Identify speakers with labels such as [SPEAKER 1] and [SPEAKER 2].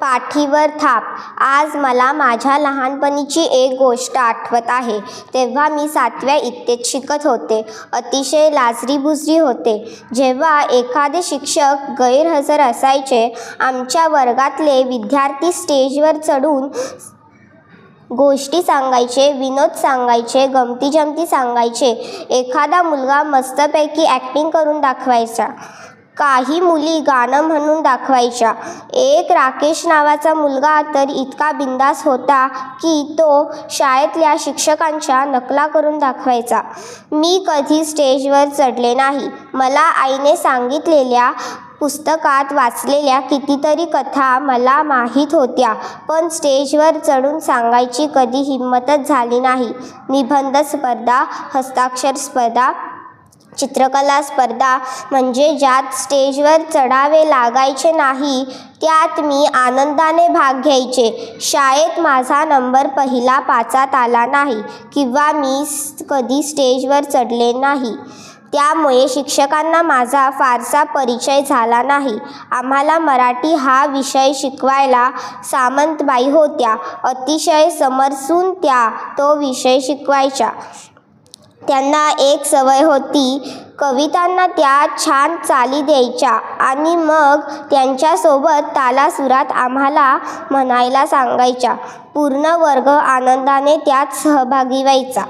[SPEAKER 1] पाठीवर थाप. आज मला माझ्या लहानपणीची एक गोष्ट आठवत आहे. तेव्हा मी सातव्या इत्तेत शिकत होते. अतिशय लाजरीबुजरी होते. जेव्हा एखादे शिक्षक गैरहजर असायचे आमच्या वर्गातले विद्यार्थी स्टेजवर चढून गोष्टी सांगायचे विनोद सांगायचे गमतीजमती सांगायचे. एखादा मुलगा मस्तपैकी ॲक्टिंग करून दाखवायचा. काही मुली गाणं म्हणून दाखवायच्या. एक राकेश नावाचा मुलगा तर इतका बिंदास होता की तो शाळेतल्या शिक्षकांच्या नकला करून दाखवायचा. मी कधी स्टेजवर चढले नाही. मला आईने सांगितलेल्या पुस्तकात वाचलेल्या कितीतरी कथा मला माहीत होत्या पण स्टेजवर चढून सांगायची कधी हिंमतच झाली नाही. निबंध स्पर्धा हस्ताक्षर स्पर्धा चित्रकला स्पर्धा म्हणजे ज्यात स्टेजवर चढावे लागायचे नाही त्यात मी आनंदाने भाग घ्यायचे. शाळेत माझा नंबर पहिला पाचात आला नाही किंवा मी कधी स्टेजवर चढले नाही. त्यामुळे शिक्षकांना माझा फारसा परिचय झाला नाही. आम्हाला मराठी हा विषय शिकवायला सामंतबाई होत्या. अतिशय समरसून त्या तो विषय शिकवायच्या. त्यांना एक सवय होती. कवितांना त्या छान चाली द्यायच्या आणि मग त्यांच्यासोबत तालासुरात आम्हाला म्हणायला सांगायच्या. पूर्ण वर्ग आनंदाने त्यात सहभागी व्हायचा.